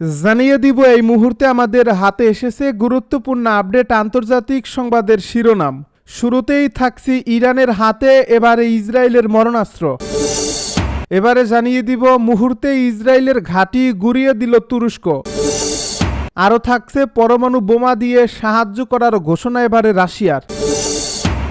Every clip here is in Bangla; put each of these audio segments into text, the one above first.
জানিয়ে দিব, এই মুহূর্তে আমাদের হাতে এসেছে গুরুত্বপূর্ণ আপডেট আন্তর্জাতিক সংবাদের শিরোনাম। শুরুতেই থাকছি ইরানের হাতে, এবারে ইসরায়েলের মরণাস্ত্র। এবারে জানিয়ে দিব, মুহূর্তে ইসরায়েলের ঘাঁটি গুড়িয়ে দিল তুরস্ক। আরও থাকছে পরমাণু বোমা দিয়ে সাহায্য করার ঘোষণা এবারে রাশিয়ার।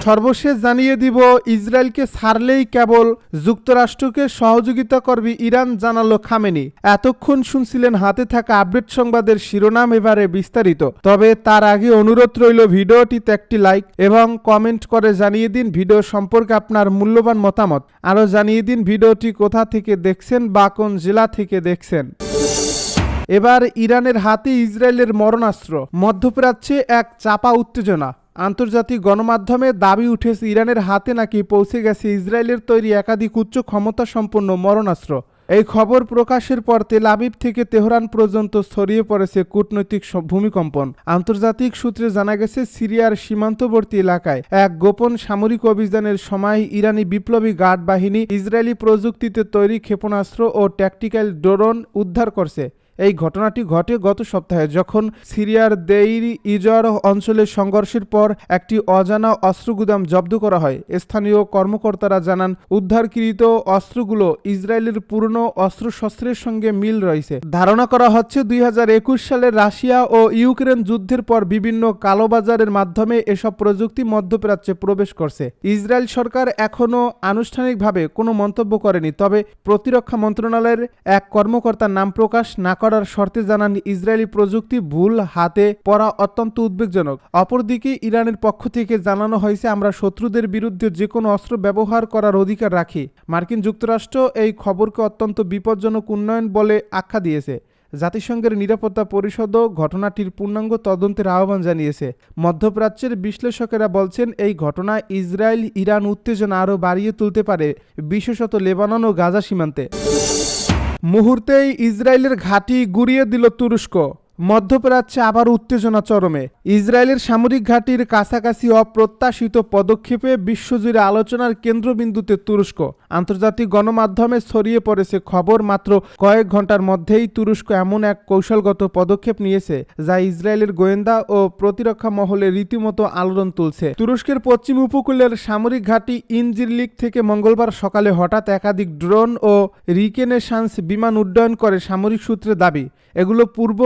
সর্বশেষ জানিয়ে দিব, ইসরায়েলকে ছাড়লেই কেবল যুক্তরাষ্ট্রকে সহযোগিতা করবে ইরান জানালো খামেনি। এতক্ষণ শুনছিলেন হাতে থাকা আপডেট সংবাদের শিরোনাম এবারে বিস্তারিত। তবে তার আগে অনুরোধ রইল ভিডিওটিতে একটি লাইক এবং কমেন্ট করে জানিয়ে দিন ভিডিও সম্পর্কে আপনার মূল্যবান মতামত। আরও জানিয়ে দিন ভিডিওটি কোথা থেকে দেখছেন বা কোন জেলা থেকে দেখছেন। এবার ইরানের হাতে ইসরায়েলের মরণাস্ত্র। মধ্যপ্রাচ্যে এক চাপা উত্তেজনা। আন্তর্জাতিক গণমাধ্যমে দাবি উঠেছে ইরানের হাতে নাকি পৌঁছে গেছে ইসরায়েলের তৈরি একাধিক উচ্চ ক্ষমতা সম্পন্ন মরণাস্ত্র। এই খবর প্রকাশের পর তেল আবিব থেকে তেহরান পর্যন্ত ছড়িয়ে পড়েছে কূটনৈতিক ভূমিকম্পন। আন্তর্জাতিক সূত্রে জানা গেছে, সিরিয়ার সীমান্তবর্তী এলাকায় এক গোপন সামরিক অভিযানের সময় ইরানি বিপ্লবী গার্ড বাহিনী ইসরায়েলি প্রযুক্তিতে তৈরি ক্ষেপণাস্ত্র ও ট্যাকটিক্যাল ড্রোন উদ্ধার করছে। এই ঘটনাটি ঘটে গত সপ্তাহে যখন সিরিয়ার দেইর ইজর অঞ্চলে সংঘর্ষের পর একটি অজানা অস্ত্রগুদাম জব্দ করা হয়। স্থানীয় কর্মকর্তারা জানান, উদ্ধারকৃত অস্ত্রগুলো ইসরায়েলের পুরনো অস্ত্রশস্ত্রের সঙ্গে মিল রয়েছে। ধারণা করা হচ্ছে দুই হাজার একুশ সালে রাশিয়া ও ইউক্রেন যুদ্ধের পর বিভিন্ন কালোবাজারের মাধ্যমে এসব প্রযুক্তি মধ্যপ্রাচ্যে প্রবেশ করছে। ইসরায়েল সরকার এখনও আনুষ্ঠানিকভাবে কোনো মন্তব্য করেনি, তবে প্রতিরক্ষা মন্ত্রণালয়ের এক কর্মকর্তার নাম প্রকাশ না করার শর্তে জানান ইসরায়েলি প্রযুক্তি ভুল হাতে পড়া অত্যন্ত উদ্বেগজনক। অপরদিকে ইরানের পক্ষ থেকে জানানো হয়েছে, আমরা শত্রুদের বিরুদ্ধে যে কোনো অস্ত্র ব্যবহার করার অধিকার রাখি। মার্কিন যুক্তরাষ্ট্র এই খবরকে অত্যন্ত বিপজ্জনক উন্নয়ন বলে আখ্যা দিয়েছে। জাতিসংঘের নিরাপত্তা পরিষদও ঘটনাটির পূর্ণাঙ্গ তদন্তের আহ্বান জানিয়েছে। মধ্যপ্রাচ্যের বিশ্লেষকেরা বলছেন, এই ঘটনা ইসরায়েল ইরান উত্তেজনা আরও বাড়িয়ে তুলতে পারে বিশেষত লেবানন ও গাজা সীমান্তে। মুহূর্তেই ইসরায়েলের ঘাঁটি গুড়িয়ে দিল তুরস্ক। মধ্যপ্রাচ্যে আবার উত্তেজনা চরমে। ইসরায়েলের সামরিক ঘাঁটির কাছাকাছি অপ্রত্যাশিত পদক্ষেপে বিশ্বজুড়ে আলোচনার কেন্দ্রবিন্দুতে তুরস্ক। আন্তর্জাতিক গণমাধ্যমে ছড়িয়ে পড়েছে খবর মাত্র কয়েক ঘণ্টার মধ্যেই তুরস্ক এমন এক কৌশলগত পদক্ষেপ নিয়েছে, যা ইসরায়েলের গোয়েন্দা ও প্রতিরক্ষা মহলে রীতিমতো আলোড়ন তুলছে। তুরস্কের পশ্চিম উপকূলের সামরিক ঘাঁটি ইনজিরলিক থেকে মঙ্গলবার সকালে হঠাৎ একাধিক ড্রোন ও রিকেনেসান্স বিমান উড্ডয়ন করে সামরিক সূত্রে দাবি। এগুলো পূর্ব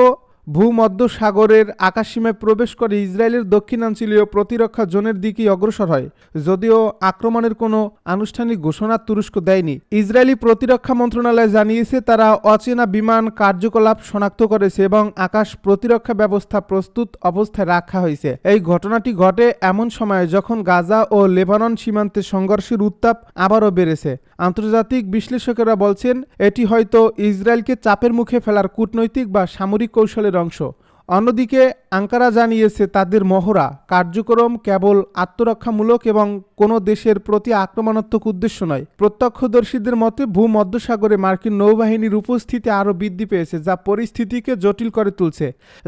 ভূমধ্যসাগরের আকাশসীমায় প্রবেশ করে ইসরায়েলের দক্ষিণাঞ্চলীয় প্রতিরক্ষা জোনের দিকেই অগ্রসর হয়, যদিও আক্রমণের কোনো আনুষ্ঠানিক ঘোষণা তুরস্ক দেয়নি। ইসরায়েলি প্রতিরক্ষা মন্ত্রণালয় জানিয়েছে, তারা অচেনা বিমান কার্যকলাপ শনাক্ত করেছে এবং আকাশ প্রতিরক্ষা ব্যবস্থা প্রস্তুত অবস্থায় রাখা হয়েছে। এই ঘটনাটি ঘটে এমন সময়ে যখন গাজা ও লেবানন সীমান্তে সংঘর্ষের উত্তাপ আবারও বেড়েছে। আন্তর্জাতিক বিশ্লেষকেরা বলছেন, এটি হয়তো ইসরায়েলকে চাপের মুখে ফেলার কূটনৈতিক বা সামরিক কৌশলের অংশ। অন্যদিকে আঙ্কারা জানিয়েছে, তাদের মহড়া কার্যক্রম কেবল আত্মরক্ষামূলক এবং কোনো দেশের প্রতি আক্রমণাত্মক উদ্দেশ্য নয়। প্রত্যক্ষদর্শীদের মতে, ভূমধ্যসাগরে মার্কিন নৌবাহিনীর উপস্থিতি আরও বৃদ্ধি পেয়েছে, যা পরিস্থিতিকে জটিল করে তুলছে।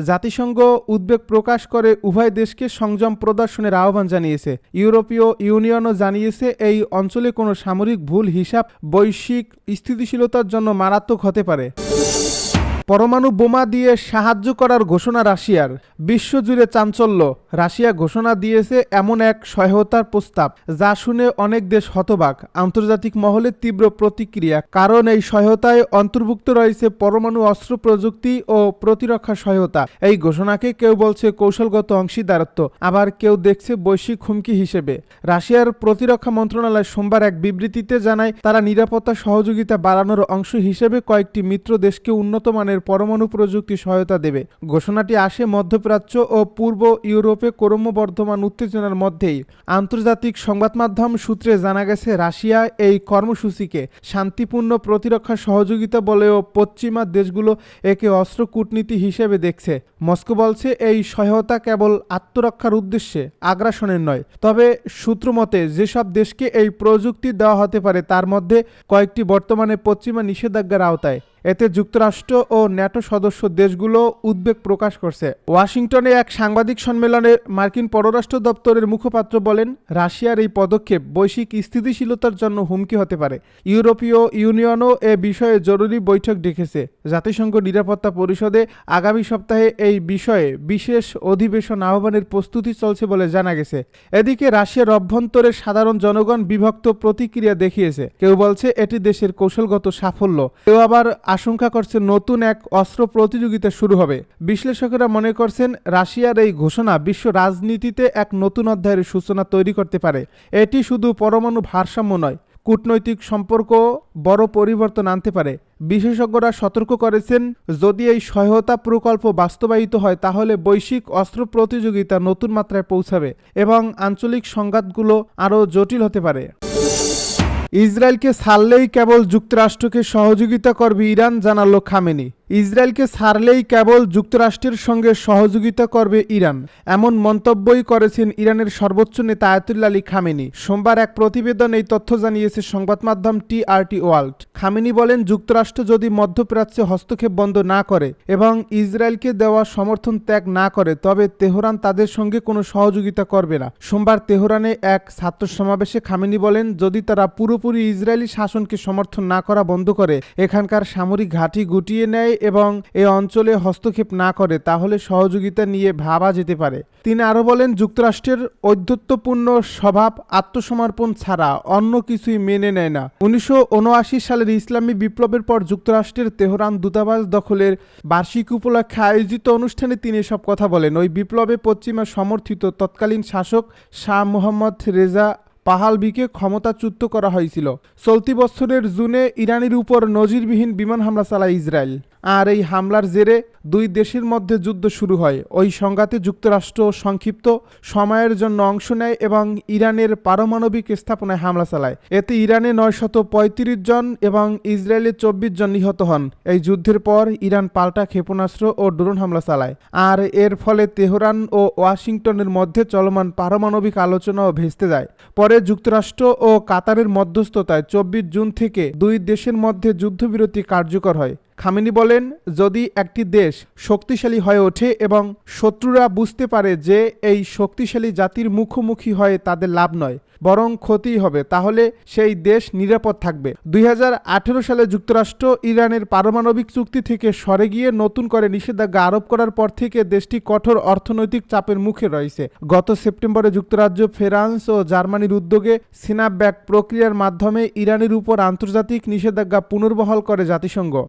জাতিসংঘ উদ্বেগ প্রকাশ করে উভয় দেশকে সংযম প্রদর্শনের আহ্বান জানিয়েছে। ইউরোপীয় ইউনিয়নও জানিয়েছে, এই অঞ্চলে কোনো সামরিক ভুল, হিসাব, বৈশ্বিক স্থিতিশীলতার জন্য মারাত্মক হতে পারে। পরমাণু বোমা দিয়ে সাহায্য করার ঘোষণা রাশিয়ার। বিশ্বজুড়ে চাঞ্চল্য। রাশিয়া ঘোষণা দিয়েছে এমন এক সহায়তার প্রস্তাব, যা শুনে অনেক দেশ হতবাক। আন্তর্জাতিক মহলে তীব্র প্রতিক্রিয়া। কারণ এই সহায়তায় অন্তর্ভুক্ত রয়েছে পরমাণু অস্ত্র প্রযুক্তি ও প্রতিরক্ষা সহায়তা। এই ঘোষণাকে কেউ বলছে কৌশলগত অংশীদারত্ব, আবার কেউ দেখছে বৈশ্বিক হুমকি হিসেবে। রাশিয়ার প্রতিরক্ষা মন্ত্রণালয় সোমবার এক বিবৃতিতে জানায়, তারা নিরাপত্তা সহযোগিতা বাড়ানোর অংশ হিসেবে কয়েকটি মিত্র দেশকে উন্নত মানের পরমাণু প্রযুক্তি সহায়তা দেবে। ঘোষণাটি আসে মধ্যপ্রাচ্য ও পূর্ব ইউরোপে ক্রমবর্ধমান উত্তেজনার মধ্যেই। আন্তর্জাতিক সংবাদ মাধ্যম সূত্রে জানা গেছে, রাশিয়া এই কর্মসূচিকে শান্তিপূর্ণ প্রতিরক্ষা সহযোগিতা বলেও পশ্চিমা দেশগুলো একে অস্ত্র কূটনীতি হিসেবে দেখছে। মস্কো বলছে, এই সহায়তা কেবল আত্মরক্ষার উদ্দেশ্যে আগ্রাসনের নয়, তবে সূত্রমতে যেসব দেশকে এই প্রযুক্তি দেওয়া হতে পারে তার মধ্যে কয়েকটি বর্তমানে পশ্চিমা নিষেধাজ্ঞার আওতায়। এতে যুক্তরাষ্ট্র ও ন্যাটো সদস্য দেশগুলো উদ্বেগ প্রকাশ করছে। ওয়াশিংটনে এক সাংবাদিক সম্মেলনে মার্কিন পররাষ্ট্র দপ্তরের মুখপাত্র বলেন, রাশিয়ার এই পদক্ষেপ বৈশ্বিক স্থিতিশীলতার জন্য হুমকি হতে পারে। ইউরোপীয় ইউনিয়নও এ বিষয়ে জরুরি বৈঠক ডেকেছে। জাতিসংঘ নিরাপত্তা পরিষদে আগামী সপ্তাহে এই বিষয়ে বিশেষ অধিবেশন আহ্বানের প্রস্তুতি চলছে বলে জানা গেছে। এদিকে রাশিয়ার অভ্যন্তরে সাধারণ জনগণ বিভক্ত প্রতিক্রিয়া দেখিয়েছে। কেউ বলছে, এটি দেশের কৌশলগত সাফল্য। কেউ আবার আশঙ্কা করছে নতুন এক অস্ত্র প্রতিযোগিতা শুরু হবে। বিশ্লেষকেরা মনে করছেন রাশিয়ার এই ঘোষণা বিশ্ব রাজনীতিতে এক নতুন অধ্যায়ের সূচনা তৈরি করতে পারে। এটি শুধু পরমাণু ভারসাম্য নয়, কূটনৈতিক সম্পর্ক বড় পরিবর্তন আনতে পারে। বিশেষজ্ঞরা সতর্ক করেছেন, যদি এই সহায়তা প্রকল্প বাস্তবায়িত হয়, তাহলে বৈশ্বিক অস্ত্র প্রতিযোগিতা নতুন মাত্রায় পৌঁছাবে এবং আঞ্চলিক সংঘাতগুলো আরও জটিল হতে পারে। ইসরায়েলকে ছাড়লেই কেবল যুক্তরাষ্ট্রকে সহযোগিতা করবে ইরান, জানালো খামেনি। ইসরায়েলকে ছাড়লেই কেবল যুক্তরাষ্ট্রের সঙ্গে সহযোগিতা করবে ইরান, এমন মন্তব্যই করেছেন ইরানের সর্বোচ্চ নেতা আয়াতুল্লা আলী খামেনি। সোমবার এক প্রতিবেদন এই তথ্য জানিয়েছে সংবাদ মাধ্যম টিআরটি ওয়ার্ল্ড। খামেনি বলেন, যুক্তরাষ্ট্র যদি মধ্যপ্রাচ্যে হস্তক্ষেপ বন্ধ না করে এবং ইসরায়েলকে দেওয়া সমর্থন ত্যাগ না করে, তবে তেহরান তাদের সঙ্গে কোনো সহযোগিতা করবে না। সোমবার তেহরানে এক ছাত্র সমাবেশে খামেনি বলেন, যদি তারা পুরোপুরি ইসরায়েলি শাসনকে সমর্থন না করা বন্ধ করে এখানকার সামরিক ঘাঁটি গুটিয়ে নেয় এবং এ অঞ্চলে হস্তক্ষেপ না করে তাহলে সহযোগিতা নিয়ে ভাবা যেতে পারে। তিনি আরও বলেন, যুক্তরাষ্ট্রের ঔদ্ধত্যপূর্ণ স্বভাব আত্মসমর্পণ ছাড়া অন্য কিছুই মেনে নেয় না। উনিশশো উনআশি সালের ইসলামী বিপ্লবের পর যুক্তরাষ্ট্রের তেহরান দূতাবাস দখলের বার্ষিক উপলক্ষে আয়োজিত অনুষ্ঠানে তিনি এসব কথা বলেন। ওই বিপ্লবে পশ্চিমা সমর্থিত তৎকালীন শাসক শাহ মোহাম্মদ রেজা পাহালবিকে ক্ষমতাচ্যুত করা হয়েছিল। চলতি বছরের জুনে ইরানের উপর নজিরবিহীন বিমান হামলা চালায় ইসরায়েল। আর এই হামলার জেরে দুই দেশের মধ্যে যুদ্ধ শুরু হয়। ওই সংঘাতে যুক্তরাষ্ট্র সংক্ষিপ্ত সময়ের জন্য অংশ নেয় এবং ইরানের পারমাণবিক স্থাপনায় হামলা চালায়। এতে ইরানে নয়শত পঁয়ত্রিশ জন এবং ইসরায়েলে চব্বিশ জন নিহত হন। এই যুদ্ধের পর ইরান পাল্টা ক্ষেপণাস্ত্র ও ড্রোন হামলা চালায়। আর এর ফলে তেহরান ও ওয়াশিংটনের মধ্যে চলমান পারমাণবিক আলোচনাও ভেস্তে যায়। পরে যুক্তরাষ্ট্র ও কাতারের মধ্যস্থতায় চব্বিশ জুন থেকে দুই দেশের মধ্যে যুদ্ধবিরতি কার্যকর হয়। খামেনি বলেন, যদি একটি দেশ শক্তিশালী হয়ে ওঠে এবং শত্রুরা বুঝতে পারে যে এই শক্তিশালী জাতির মুখোমুখি হয়ে তাদের লাভ নয়, বরং ক্ষতিই হবে, তাহলে সেই দেশ নিরাপদ থাকবে। দুই হাজার আঠেরো সালে যুক্তরাষ্ট্র ইরানের পারমাণবিক চুক্তি থেকে সরে গিয়ে নতুন করে নিষেধাজ্ঞা আরোপ করার পর থেকে দেশটি কঠোর অর্থনৈতিক চাপের মুখে রয়েছে। গত সেপ্টেম্বরে যুক্তরাজ্য, ফ্রান্স ও জার্মানির উদ্যোগে সিনাব্যাক প্রক্রিয়ার মাধ্যমে ইরানের উপর আন্তর্জাতিক নিষেধাজ্ঞা পুনর্বহাল করে জাতিসংঘ।